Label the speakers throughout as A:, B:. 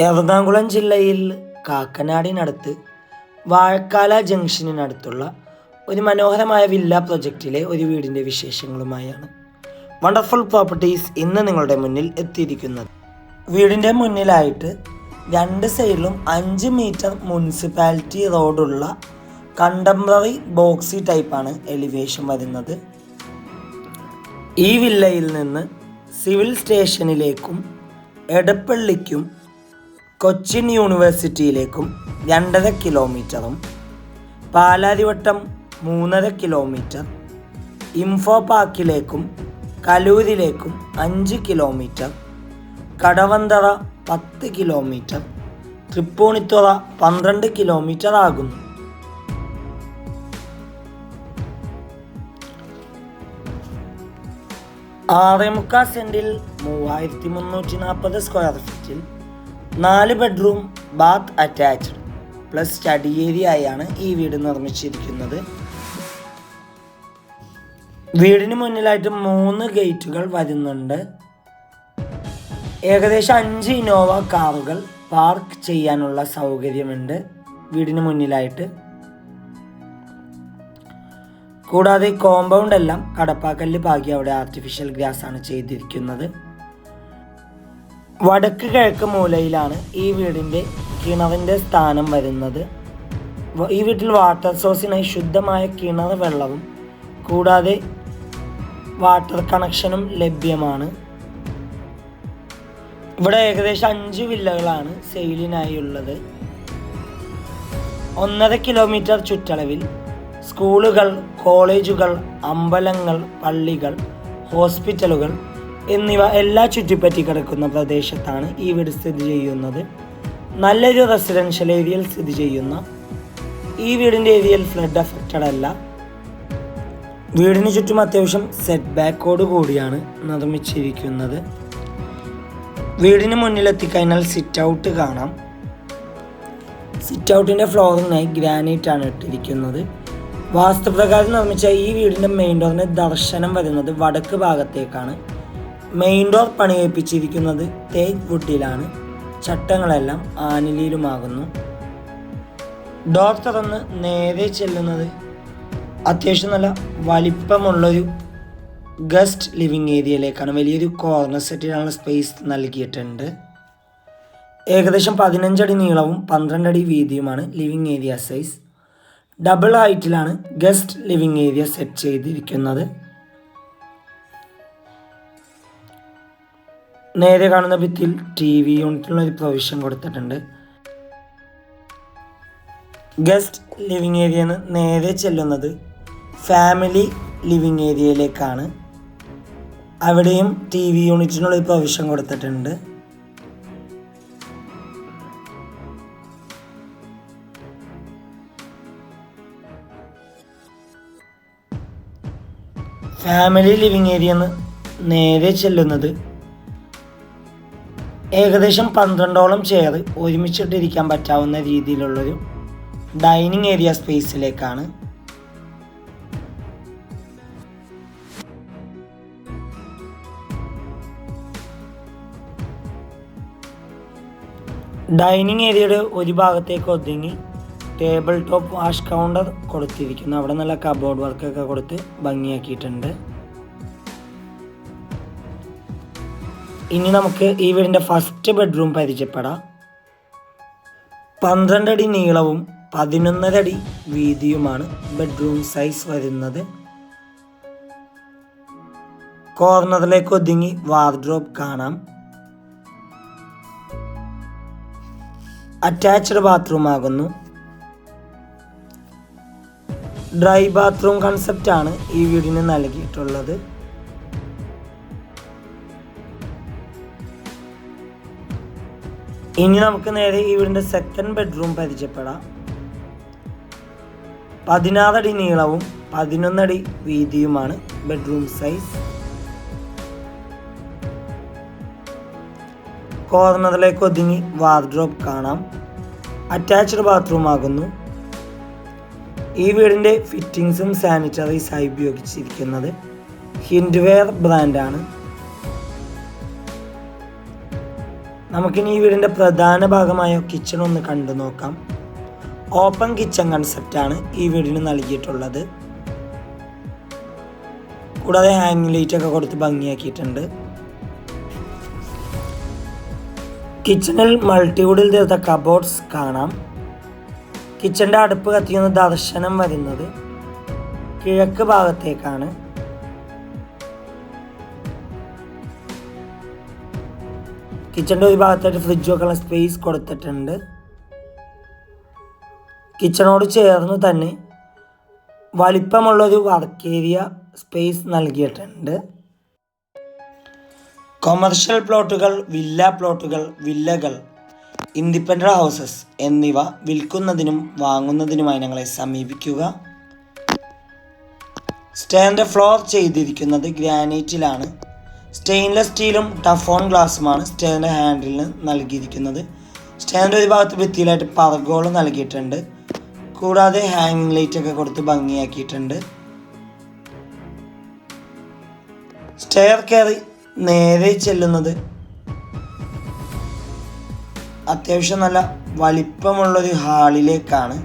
A: എറണാകുളം ജില്ലയിൽ കാക്കനാടിനടുത്ത് വാഴക്കാല ജംഗ്ഷനിനടുത്തുള്ള ഒരു മനോഹരമായ വില്ല പ്രൊജക്റ്റിലെ ഒരു വീടിന്റെ വിശേഷങ്ങളുമായാണ് വണ്ടർഫുൾ പ്രോപ്പർട്ടീസ് ഇന്ന് നിങ്ങളുടെ മുന്നിൽ എത്തിയിരിക്കുന്നത്. വീടിന്റെ മുന്നിലായിട്ട് രണ്ട് സൈഡിലും അഞ്ച് മീറ്റർ മുനിസിപ്പാലിറ്റി റോഡുള്ള കണ്ടംപററി ബോക്സി ടൈപ്പാണ് എലിവേഷൻ വരുന്നത്. ഈ വില്ലയിൽ നിന്ന് സിവിൽ സ്റ്റേഷനിലേക്കും എടപ്പള്ളിക്കും കൊച്ചിൻ യൂണിവേഴ്സിറ്റിയിലേക്കും രണ്ടര കിലോമീറ്ററും പാലാരിവട്ടം മൂന്നര കിലോമീറ്റർ ഇൻഫോ പാർക്കിലേക്കും കലൂരിലേക്കും അഞ്ച് കിലോമീറ്റർ കടവന്തറ പത്ത് കിലോമീറ്റർ തൃപ്പൂണിത്തുറ പന്ത്രണ്ട് കിലോമീറ്റർ ആകുന്നു. ആറേമുക്കാ സെന്റിൽ മൂവായിരത്തി മുന്നൂറ്റി നാൽപ്പത് സ്ക്വയർ ഫീറ്റിൽ നാല് bedroom bath attached plus study area ആയാണ് ഈ വീട് നിർമ്മിച്ചിരിക്കുന്നത്. വീടിന് മുന്നിലായിട്ട് മൂന്ന് ഗേറ്റുകൾ വരുന്നുണ്ട്. ഏകദേശം അഞ്ച് ഇന്നോവ കാറുകൾ പാർക്ക് ചെയ്യാനുള്ള സൗകര്യമുണ്ട് വീടിന് മുന്നിലായിട്ട്. കൂടാതെ കോമ്പൗണ്ട് എല്ലാം കടപ്പാക്കല്ല് പാകി അവിടെ ആർട്ടിഫിഷ്യൽ ഗ്രാസ് ആണ് ചെയ്തിരിക്കുന്നത്. വടക്ക് കിഴക്ക് മൂലയിലാണ് ഈ വീടിന്റെ കിണറിന്റെ സ്ഥാനം വരുന്നത്. ഈ വീട്ടിൽ വാട്ടർ സോഴ്സിനായി ശുദ്ധമായ കിണർ വെള്ളവും കൂടാതെ വാട്ടർ കണക്ഷനും ലഭ്യമാണ്. ഇവിടെ ഏകദേശം അഞ്ച് വില്ലകളാണ് സെയിലിനായി ഉള്ളത് ഒന്നര കിലോമീറ്റർ ചുറ്റളവിൽ സ്കൂളുകൾ കോളേജുകൾ അമ്പലങ്ങൾ പള്ളികൾ ഹോസ്പിറ്റലുകൾ എന്നിവ എല്ലാ ചുറ്റിപ്പറ്റി കിടക്കുന്ന പ്രദേശത്താണ് ഈ വീട് സ്ഥിതി ചെയ്യുന്നത്. നല്ലൊരു റെസിഡൻഷ്യൽ ഏരിയയിൽ സ്ഥിതി ചെയ്യുന്ന ഈ വീടിന്റെ ഏരിയയിൽ ഫ്ലഡ് അഫക്റ്റഡ് അല്ല. വീടിന് ചുറ്റും അത്യാവശ്യം സെറ്റ് ബാക്കോട് കൂടിയാണ് നിർമ്മിച്ചിരിക്കുന്നത്. വീടിന് മുന്നിലെത്തിക്കഴിഞ്ഞാൽ സിറ്റ് ഔട്ട് കാണാം. സിറ്റ് ഔട്ടിന്റെ ഫ്ലോറിനായി ഗ്രാനൈറ്റ് ആണ് ഇട്ടിരിക്കുന്നത്. വാസ്തുപ്രകാരം നിർമ്മിച്ച ഈ വീടിന്റെ മെയിൻ ഡോറിന് ദർശനം വരുന്നത് വടക്ക് ഭാഗത്തേക്കാണ്. മെയിൻ ഡോർ പണിയേൽപ്പിച്ചിരിക്കുന്നത് തേക്ക് വുഡിലാണ്. ചട്ടങ്ങളെല്ലാം ആനിലിയിലുമാകുന്നു. ഡോർ തുറന്ന് നേരെ ചെല്ലുന്നത് അത്യാവശ്യം നല്ല വലിപ്പമുള്ളൊരു ഗസ്റ്റ് ലിവിങ് ഏരിയയിലേക്കാണ്. വലിയൊരു കോർണർ സെറ്റിനുള്ള സ്പേസ് നൽകിയിട്ടുണ്ട്. ഏകദേശം പതിനഞ്ചടി നീളവും പന്ത്രണ്ട് അടി വീതിയുമാണ് ലിവിങ് ഏരിയ സൈസ്. ഡബിൾ ഹൈറ്റിലാണ് ഗസ്റ്റ് ലിവിങ് ഏരിയ സെറ്റ് ചെയ്തിരിക്കുന്നത്. നേരെ കാണുന്ന ഭിത്തിയിൽ ടി വി യൂണിറ്റിനുള്ള ഒരു പ്രൊവിഷൻ കൊടുത്തിട്ടുണ്ട്. ഗസ്റ്റ് ലിവിങ് ഏരിയ നേരെ ചെല്ലുന്നത് ഫാമിലി ലിവിങ് ഏരിയയിലേക്കാണ് അവിടെയും ടി വി യൂണിറ്റിനുള്ള ഒരു പ്രൊവിഷൻ കൊടുത്തിട്ടുണ്ട്. ഫാമിലി ലിവിങ് ഏരിയ നേരെ ചെല്ലുന്നത് ഏകദേശം പന്ത്രണ്ടോളം ചെയർ ഒരുമിച്ചിട്ടിരിക്കാൻ പറ്റാവുന്ന രീതിയിലുള്ളൊരു ഡൈനിങ് ഏരിയ സ്പേസിലേക്കാണ്. ഡൈനിങ് ഏരിയയുടെ ഒരു ഭാഗത്തേക്ക് ഒതുങ്ങി ടേബിൾ ടോപ്പ് വാഷ് കൗണ്ടർ കൊടുത്തിരിക്കുന്നു. അവിടെ നല്ല കബോർഡ് വർക്കൊക്കെ കൊടുത്ത് ഭംഗിയാക്കിയിട്ടുണ്ട്. ഇനി നമുക്ക് ഈ വീടിന്റെ ഫസ്റ്റ് ബെഡ്റൂം പരിചയപ്പെടാം. പന്ത്രണ്ട് അടി നീളവും പതിനൊന്നരടി വീതിയുമാണ് ബെഡ്റൂം സൈസ് വരുന്നത്. കോർണറിലേക്ക് ഒതുങ്ങി വാർഡ്രോബ് കാണാം. അറ്റാച്ച്ഡ് ബാത്റൂം ആകുന്നു. ഡ്രൈ ബാത്റൂം കൺസെപ്റ്റാണ് ഈ വീടിന് നൽകിയിട്ടുള്ളത്. ഇനി നമുക്ക് നേരെ വീടിന്റെ സെക്കൻഡ് ബെഡ്റൂം പരിചയപ്പെടാം. പതിനാറടി നീളവും പതിനൊന്നടി വീതിയുമാണ് ബെഡ്റൂം സൈസ് കോർണറിലേക്ക് ഒതുങ്ങി വാർഡ്രോബ് കാണാം. അറ്റാച്ച്ഡ് ബാത്റൂം ആകുന്നു. ഈ വീടിന്റെ ഫിറ്റിങ്സും സാനിറ്ററീസായി ഉപയോഗിച്ചിരിക്കുന്നത്. ഹിൻഡ്വെയർ ബ്രാൻഡാണ് നമുക്കിനി ഈ വീടിന്റെ പ്രധാന ഭാഗമായ കിച്ചൺ ഒന്ന് കണ്ടു നോക്കാം. ഓപ്പൺ കിച്ചൺ കൺസെപ്റ്റാണ് ഈ വീടിന് നൽകിയിട്ടുള്ളത്. കൂടാതെ ഹാങ് ലൈറ്റ് ഒക്കെ കൊടുത്ത് ഭംഗിയാക്കിയിട്ടുണ്ട്. കിച്ചണിൽ മൾട്ടിവുഡിൽ തീർത്ത കബോർഡ്സ് കാണാം. കിച്ചന്റെ അടുപ്പ് കത്തിക്കുന്ന ദർശനം വരുന്നത് കിഴക്ക് ഭാഗത്തേക്കാണ്. കിച്ചന്റെ ഒരു ഭാഗത്തായിട്ട് ഫ്രിഡ്ജ് വെക്കാനുള്ള സ്പേസ് കൊടുത്തിട്ടുണ്ട്. കിച്ചണോട് ചേർന്ന് തന്നെ വലിപ്പമുള്ളൊരു വർക്ക് ഏരിയ സ്പേസ് നൽകിയിട്ടുണ്ട്. കൊമേർഷ്യൽ പ്ലോട്ടുകൾ വില്ല പ്ലോട്ടുകൾ വില്ലകൾ ഇൻഡിപെൻഡന്റ് ഹൗസസ് എന്നിവ വിൽക്കുന്നതിനും വാങ്ങുന്നതിനുമായി ഞങ്ങളെ സമീപിക്കുക. സ്റ്റാൻഡ് ഫ്ലോർ ചെയ്തിരിക്കുന്നത് ഗ്രാനൈറ്റിലാണ് സ്റ്റെയിൻലെസ് സ്റ്റീലും ടഫോൺ ഗ്ലാസുമാണ് സ്റ്റേന്റെ ഹാൻഡിലിന് നൽകിയിരിക്കുന്നത്. സ്റ്റേന്റെ ഒരു ഭാഗത്ത് ഭിത്തിയിലായിട്ട് പർഗോൾ നൽകിയിട്ടുണ്ട്. കൂടാതെ ഹാങ്ങിങ് ലൈറ്റ് ഒക്കെ കൊടുത്ത് ഭംഗിയാക്കിയിട്ടുണ്ട്. സ്റ്റെയർ കയറി നേരെ ചെല്ലുന്നത് അത്യാവശ്യം നല്ല വലിപ്പമുള്ളൊരു ഹാളിലേക്കാണ്.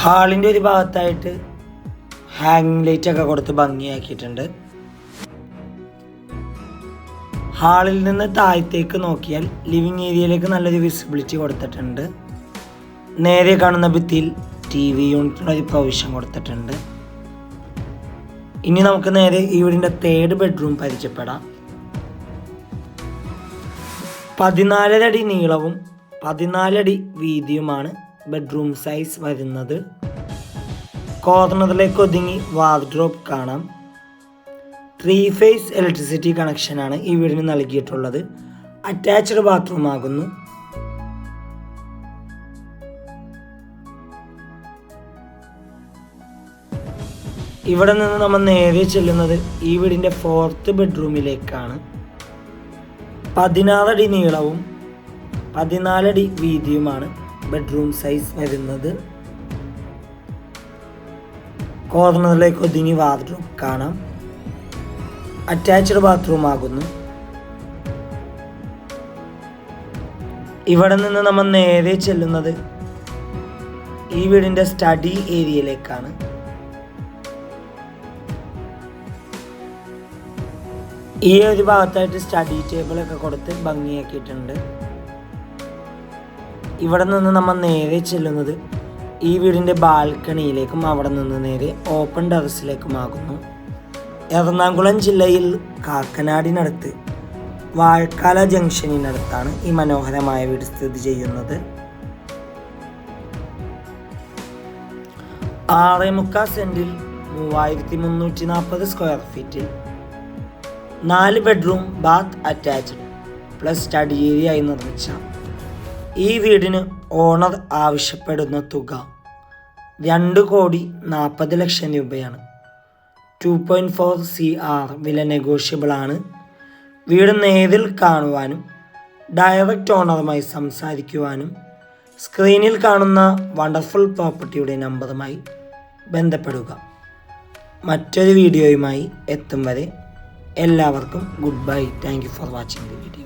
A: ഹാളിന്റെ ഒരു ഭാഗത്തായിട്ട് ഹാങ്ങിങ് ലൈറ്റ് ഒക്കെ കൊടുത്ത് ഭംഗിയാക്കിയിട്ടുണ്ട്. ഹാളിൽ നിന്ന് താഴത്തേക്ക് നോക്കിയാൽ ലിവിങ് ഏരിയയിലേക്ക് നല്ലൊരു വിസിബിലിറ്റി കൊടുത്തിട്ടുണ്ട്. നേരെ കാണുന്ന ഭിത്തിയിൽ ടി വി യൂണിറ്റിനുള്ള ഒരു പ്രൊവിഷൻ കൊടുത്തിട്ടുണ്ട്. ഇനി നമുക്ക് നേരെ ഈ വീടിന്റെ തേർഡ് ബെഡ്റൂം പരിചയപ്പെടാം. പതിനാലരടി നീളവും പതിനാലടി വീതിയുമാണ് ബെഡ്റൂം സൈസ് വരുന്നത്. കോർണറിലേക്ക് ഒതുങ്ങി വാർഡ്രോബ് കാണാം. ത്രീ ഫേസ് ഇലക്ട്രിസിറ്റി കണക്ഷനാണ് ഈ വീടിന് നൽകിയിട്ടുള്ളത്. അറ്റാച്ച്ഡ് ബാത്റൂം ആകുന്നു. ഇവിടെ നിന്ന് നമ്മൾ നേരെ ചെല്ലുന്നത് ഈ വീടിന്റെ ഫോർത്ത് ബെഡ്റൂമിലേക്കാണ് പതിനാറടി നീളവും പതിനാലടി വീതിയുമാണ് ബെഡ്റൂം സൈസ് വരുന്നത്. കോർണറിലേക്ക് ഒതുങ്ങി ബാത്റൂം കാണാം. അറ്റാച്ച്ഡ് ബാത്റൂം ആകുന്നു. ഇവിടെ നിന്ന് നമ്മൾ നേരെ ചെല്ലുന്നത് ഈ വീടിന്റെ സ്റ്റഡി ഏരിയയിലേക്കാണ് ഈ ഒരു ഭാഗത്തായിട്ട് സ്റ്റഡി ടേബിളൊക്കെ കൊടുത്ത് ഭംഗിയാക്കിയിട്ടുണ്ട്. ഇവിടെ നിന്ന് നമ്മൾ നേരെ ചെല്ലുന്നത് ഈ വീടിന്റെ ബാൽക്കണിയിലേക്കും അവിടെ നിന്ന് നേരെ ഓപ്പൺ ടെറസിലേക്കുമാകുന്നു. എറണാകുളം ജില്ലയിൽ കാക്കനാടിനടുത്ത് വാഴക്കാല ജംഗ്ഷനിനടുത്താണ് ഈ മനോഹരമായ വീട് സ്ഥിതി ചെയ്യുന്നത്. ആറേ മുക്കാൽ സെന്റിൽ മൂവായിരത്തി മുന്നൂറ്റി നാൽപ്പത് സ്ക്വയർ ഫീറ്റിൽ നാല് bedroom bath attached plus study area ആയി നിർമ്മിച്ച ഈ വീടിന് ഓണർ ആവശ്യപ്പെടുന്ന തുക രണ്ട് കോടി നാൽപ്പത് ലക്ഷം രൂപയാണ്. Two point four C R വില നെഗോഷ്യബിൾ ആണ്. വീട് നേരിൽ കാണുവാനും ഡയറക്റ്റ് ഓണറുമായി സംസാരിക്കുവാനും സ്ക്രീനിൽ കാണുന്ന വണ്ടർഫുൾ പ്രോപ്പർട്ടിയുടെ നമ്പറുമായി ബന്ധപ്പെടുക. മറ്റൊരു വീഡിയോയുമായി എത്തും വരെ എല്ലാവർക്കും goodbye thank for watching the video